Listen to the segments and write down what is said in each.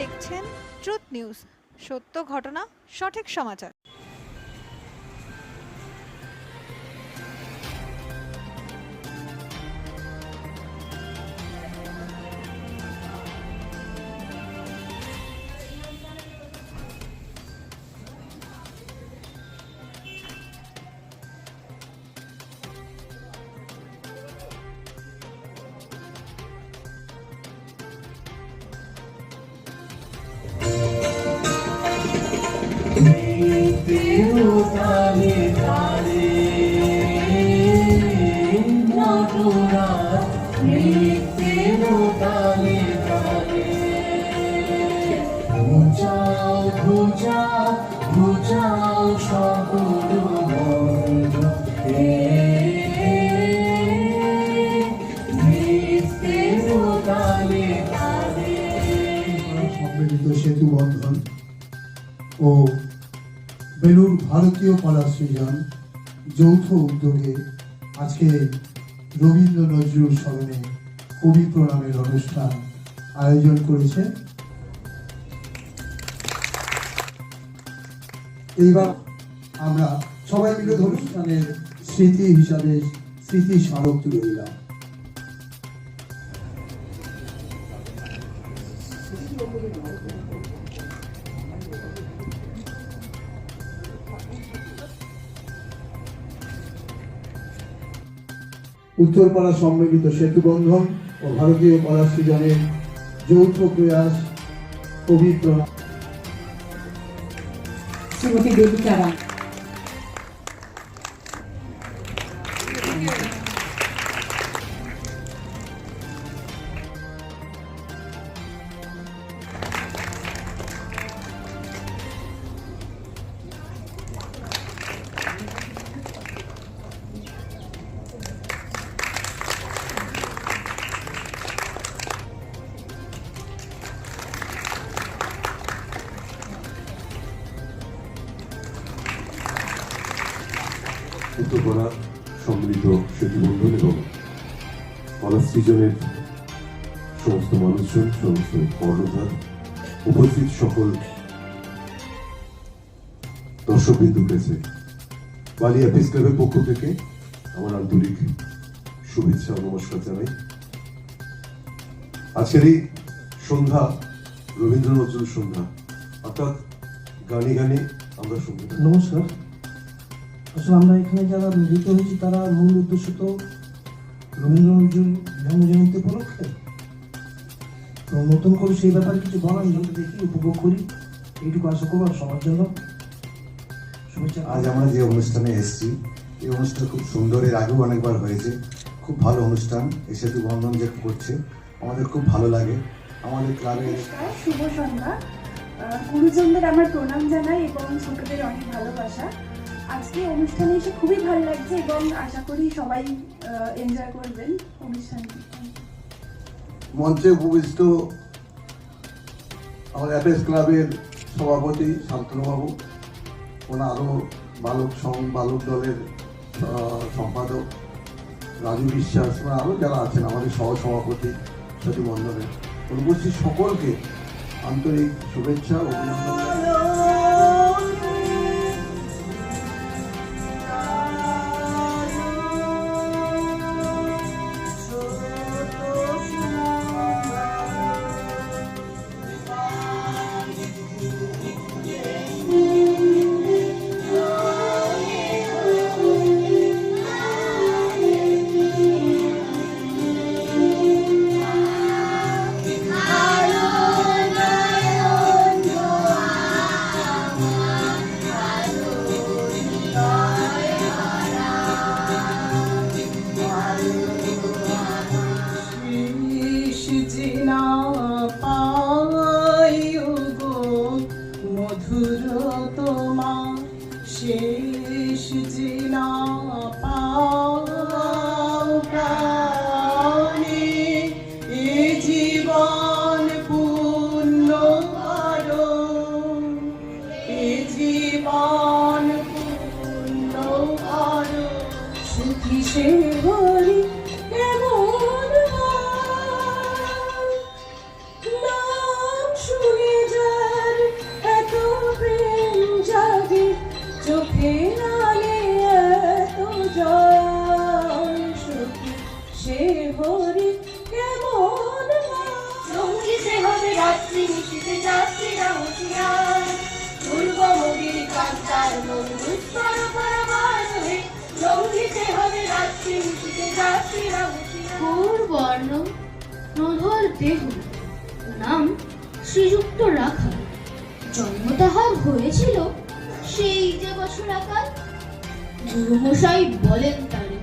দেখছেন truth news. সত্য ঘটনা সঠিক সমাচার। ঘুচাও ভারতীয় কলা সৃজন যৌথ উদ্যোগে আজকে রবীন্দ্র নজরুল স্মরণে কবি প্রণামের অনুষ্ঠান আয়োজন করেছে। এইবার আমরা সবাই মিলে অনুষ্ঠানের স্মৃতি হিসাবে স্মৃতি স্মারক তুলে দিলাম। উত্তরপাড়া সম্মিলিত সেতুবন্ধন ও ভারতীয় কলা সৃজনের যৌথ প্রয়াস পবিত্র শ্রীমতী শ্রীমতী দেবী চারা উত্তরপাড়া সম্মিলিত সেতুবন্ধন এবং কলা সৃজনের সমস্ত মানুষজন, সমস্ত কর্ণধার, উপস্থিত সকল দর্শকবিন্দু রয়েছে বালি অ্যাপিস ক্লাবের পক্ষ থেকে আমার আন্তরিক শুভেচ্ছা ও নমস্কার জানাই। আজকের এই সন্ধ্যা রবীন্দ্র নজরুল সন্ধ্যা, অর্থাৎ গানে গানে আমরা সংগীত নমস্কার। আসলে আমরা এখানে যারা মিলিত হয়েছি তারা মূল উদ্দেশ্য তো রবীন্দ্র নজরুল জন্মজয়ন্তী উপলক্ষে। তো নতুন করে সেই ব্যাপারে কিছু বলার নেই দেখি উপভোগ করি। এইটুকু আশা করব আর সবার জন্য। শুভেচ্ছা। আজ আমরা যে অনুষ্ঠানে এসেছি এই অনুষ্ঠান খুব সুন্দর এর আগেও অনেকবার হয়েছে। খুব ভালো অনুষ্ঠান এই সেতু বন্ধন যে করছে আমাদের খুব ভালো লাগে। আমাদের নমস্কার শুভ সন্ধ্যা। গুরুজনদের আমার প্রণাম জানাই এবং ছোটদের অনেক ভালোবাসা। আজকে অনুষ্ঠানে এসে খুবই ভালো লাগছে এবং আশা করি সবাই এনজয় করবেন অনুষ্ঠানটি মঞ্চে উপবিষ্ট আমার অ্যাপেস ক্লাবের সভাপতি শান্তনুবাবু ওনার আরও বালক সং, বালক দলের সম্পাদক রাজু বিশ্বাস ওনারা আরও যারা আছেন আমাদের সহ সভাপতি সতী বন্ধনের উপস্থিত সকলকে আন্তরিক শুভেচ্ছা, অভিনন্দন। সে বাড়ি এমন শুনে যার এত প্রেম চোখে আলে এত জল সে হরি কেমন সঙ্গীতে হবে রাত্রি, নিশীতে যাত্রীরা হুঁশিয়ার দুর্গমগিরি কান্তার মন্দির নধর দেহ নাম শ্রীযুক্ত রাখা। জন্ম তাহার হয়েছিল সেই যে বছর গুরুমশাই বলেন তারে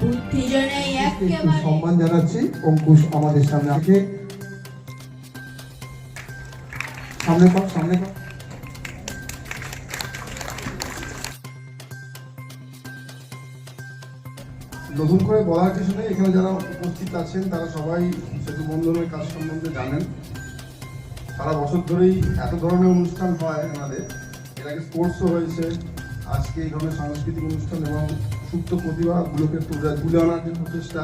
বুদ্ধি জনে একেবারে। সম্মান জানাচ্ছি অঙ্কুশ আমাদের সামনে আছে সামনে কর সামনে কর। নতুন করে বলার কিছু নেই। এখানে যারা উপস্থিত আছেন, তারা সবাই সেতু বন্ধনের কাজ সম্বন্ধে জানেন। সারা বছর ধরেই এত ধরনের অনুষ্ঠান হয় আমাদের। এর আগে স্পোর্টসও হয়েছে। আজকে এই ধরনের সাংস্কৃতিক অনুষ্ঠান এবং সুপ্ত প্রতিভাগুলোকে তুলে আনার যে প্রচেষ্টা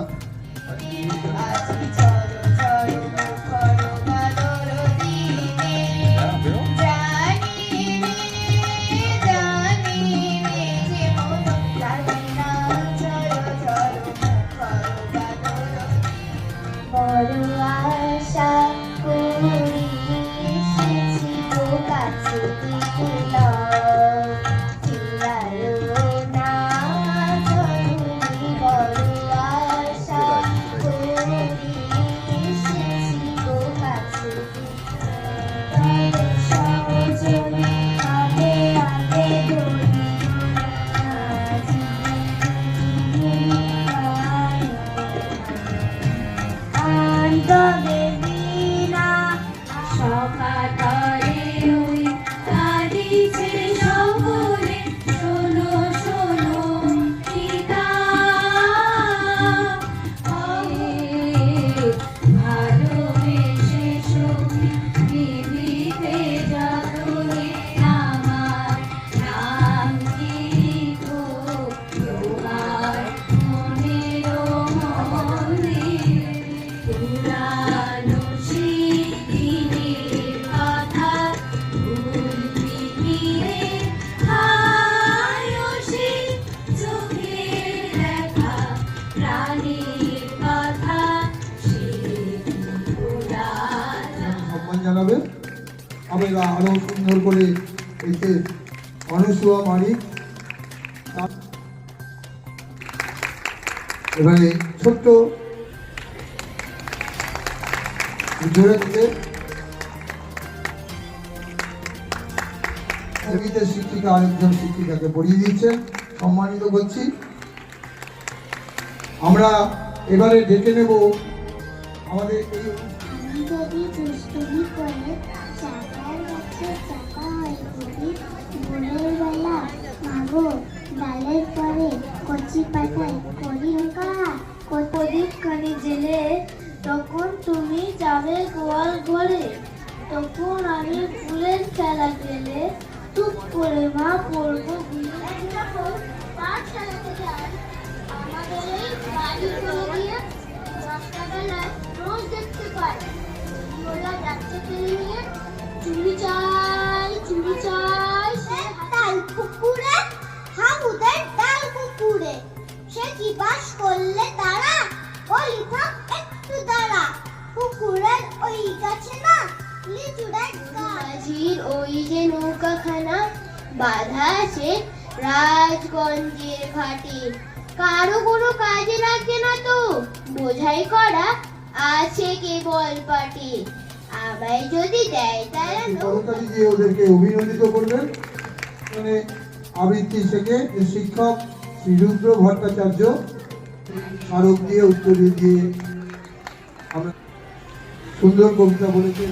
এতে অনুসুয়া মানিক। এবারে ছোট্ট জোরে দিতে সঙ্গীতের শিক্ষিকা আরেকজন শিক্ষিকাকে পড়িয়ে দিচ্ছেন সম্মানিত করছি। আমরা এবারে ডেকে নেব আমাদের এই মাগো ডালের পরে কচি পাতায় করি কা প্রদীপ খানি জেলে, তখন তুমি যাবে গোয়াল ঘরে, তখন আমি ফুলের খেলা গেলে টুক করে মা পড়ব চুরি চাই চুরি চাই পুকুরে হাবুদের ডাল পুকুরে। সে কি বাস করলে তারা ওই থাক একটু দাঁড়া। পুকুরের ওই গাছে না লিচুড়ের গাছির ওই যে নৌকাখানা বাধা আছে রাজগঞ্জের ঘাটে। কারও কোনো কাজে লাগছে না তো বোঝাই করা আছে কেবল পাটি। আমায় যদি দেয় তারা নৌকা। দিয়ে ওদেরকে অভিনন্দিত করবেন? মানে আবৃত্তি শেখে শিক্ষক শ্রী রুদ্র ভট্টাচার্য স্মারক দিয়ে উত্তর দিয়ে আমরা সুন্দর কবিতা বলেছি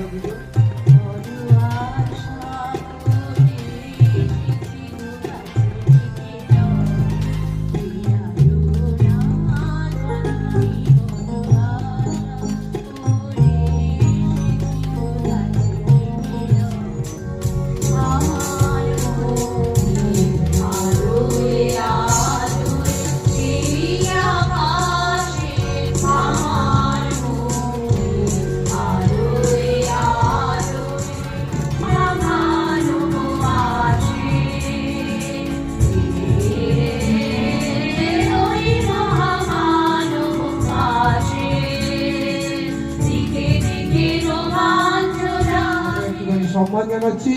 সম্মান জানাচ্ছি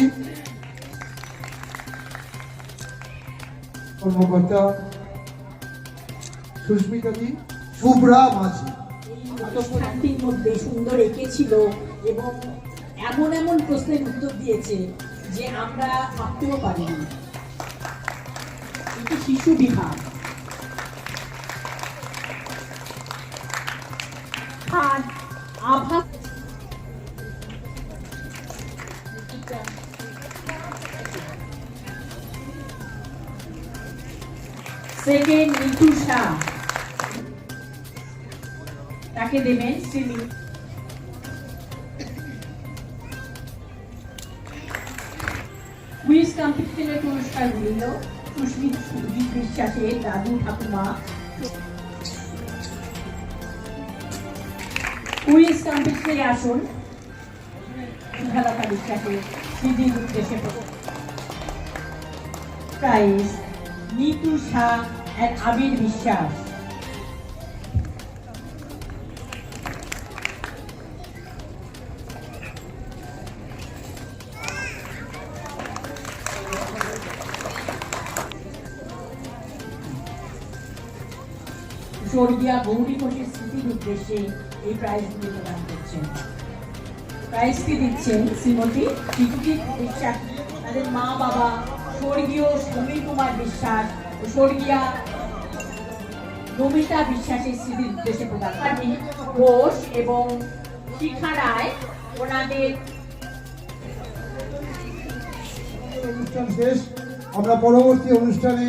কর্মকর্তা সুস্মিতাজি শুভ্রা মাঝি। মধ্যে সুন্দর এঁকেছিল এবং এমন এমন প্রশ্নের উত্তর দিয়েছে যে আমরা ভাবতেও পারিনি। এটি শিশু বিভাগ আর আভাস সেকেন্ড নিতু শাহ তাকে দেবেন শ্রী কুইজ কম্পিটিশনের পুরস্কারগুলি হল সুস্মিত সুজিত বিশ্বাসের দাদু ঠাকুমা। কুইজ কম্পিটিশনে আসুন। সুধালতা বিশ্বাসের স্মৃতির উদ্দেশ্যে প্রাইজ। নিতু শাহ অ্যান্ড আবির বিশ্বাস। স্বর্গীয়া গৌরী ঘোষের স্মৃতির উদ্দেশ্যে এই প্রাইজগুলি প্রদান করছেন। প্রাইজটি দিচ্ছেন শ্রীমতী বিশ্বাস তাদের মা বাবা স্বর্গীয় সমীর কুমার বিশ্বাস ও স্বর্গীয়া নমিতা বিশ্বাসের স্মৃতির উদ্দেশ্যে প্রদান পানি ঘোষ এবং শিখা রায় ওনাদের অনুষ্ঠান শেষ। আমরা পরবর্তী অনুষ্ঠানে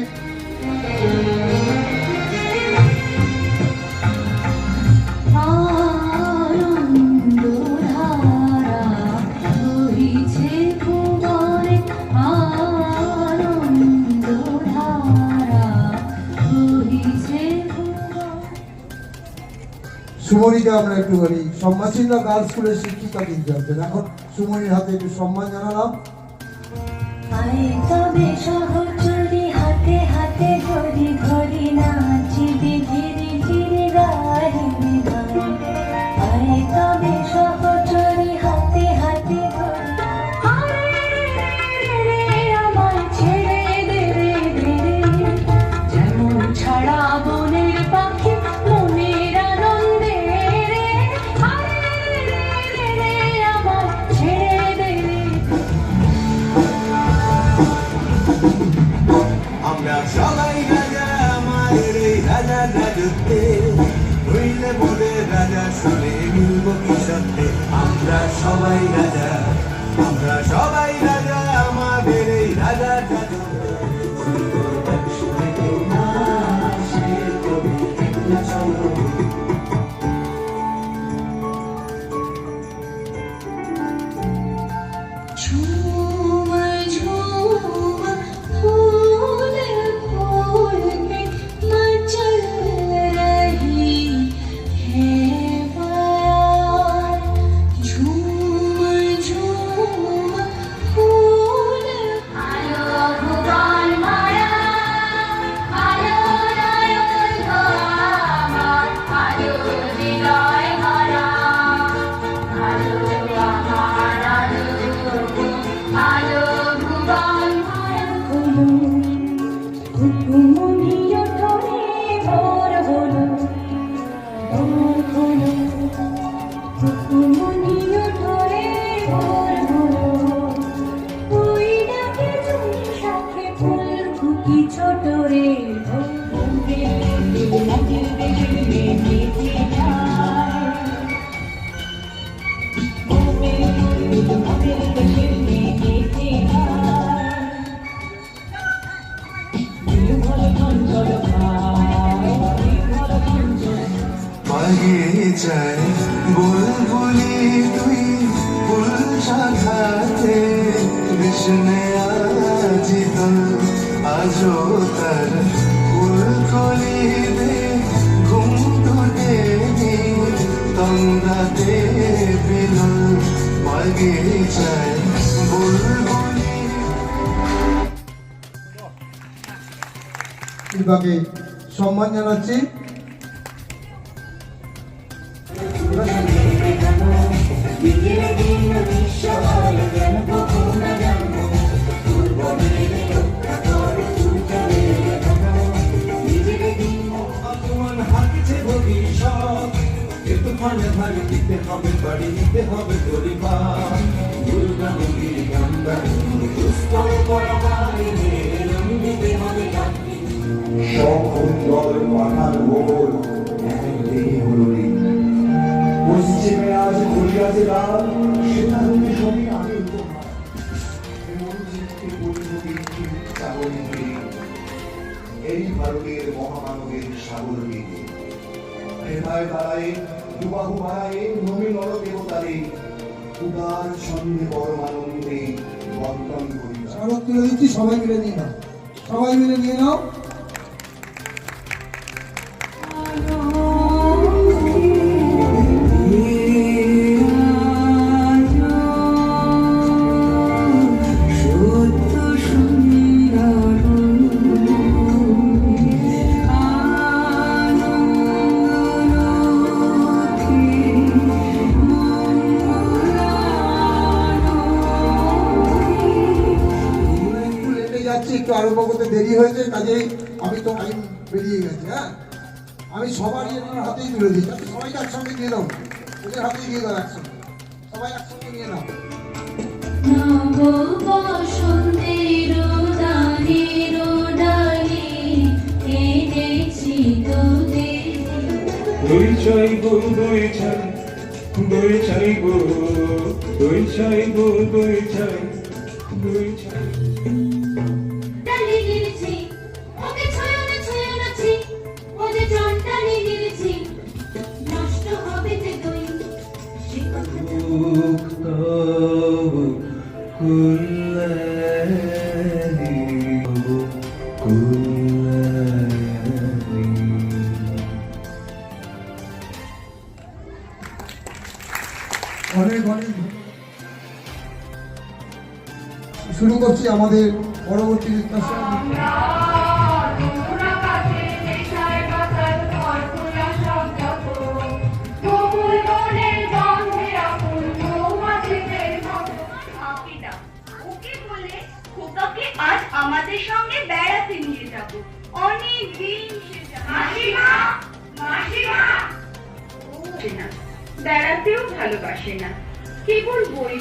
সুমনিকে আমরা একটু একটুখানি সম্মানচিহ্ন গার্লস স্কুলের শিক্ষিকা কিন্তু আছেন এখন সুমনির হাতে একটু সম্মান জানালাম। আমরা সবাই রাজা। বাগিচায় বুলবুলি তুই ফুল শাখাতে কৃষ্ণে আজিত আজো তার ফুল কলিতে ঘুম টুটে তন্দাতে বিলল বাগিচায় বুলবুলি বিভাগে সম্মান জানাচ্ছি বাড়ি হবে পরিবার দুর্গা নদীর গঙ্গা সুস্থ করা বাইরে রং দিতে হবে মোড় একদিনই হলো পশ্চিমে আজ ঘুরিয়াছে রাত সেটা হতে সবই আগে এই ভারতের মহামানবের সাগর দিকে হেদায় দাঁড়ায় দুবাহু বাড়ায় নবী নর দেবতারে উদার সন্ধে পরমানন্দে বন্টন করি সবাই মিলে নিয়ে নাও। সবাই মিলে নিয়ে নাও। সবারই এনার হাতেই তুলে দিই। যাতে সবাইকে একসঙ্গে দিয়ে দাও ওদের হাতেই দিয়ে দাও একসঙ্গে। সবাই একসঙ্গে নিয়ে নাও। বসন্তের দানের ডালে এনেছি তোদের। দই চাই গো দই চাই দই চাই গো দই চাই গো দই চাই দই চাই। শুরু করছি আমাদের পরবর্তী আমাদের সঙ্গে বেড়াতেও ভালোবাসে না। কেবল বই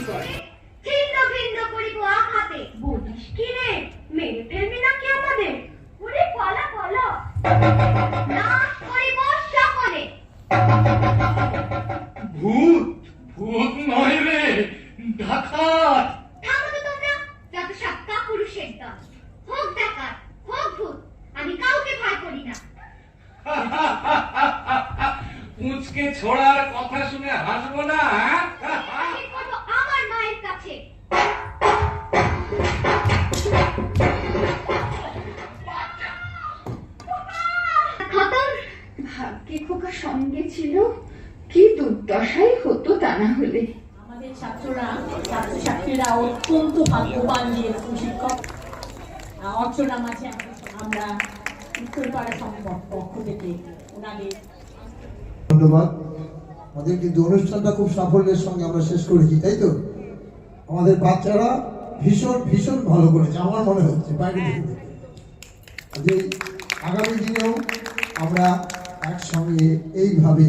আমাদের ছাত্ররা ছাত্রছাত্রীরা অত্যন্ত ভাগ্যবান যে এরকম শিক্ষক। অর্চনা মাঝে আমরা উত্তরপাড়া সংঘ পক্ষ থেকে ওনাদের ধন্যবাদ। আমাদের কিন্তু অনুষ্ঠানটা খুব সাফল্যের সঙ্গে আমরা শেষ করেছি তাই তো? আমাদের বাচ্চারা ভীষণ ভীষণ ভালো করেছে আমার মনে হচ্ছে বাইরে থেকে। যে আগামী দিনেও আমরা একসঙ্গে এইভাবে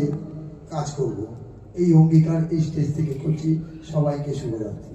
কাজ করব। এই অঙ্গীকার এই স্টেজ থেকে করছি। সবাইকে শুভরাত্রি।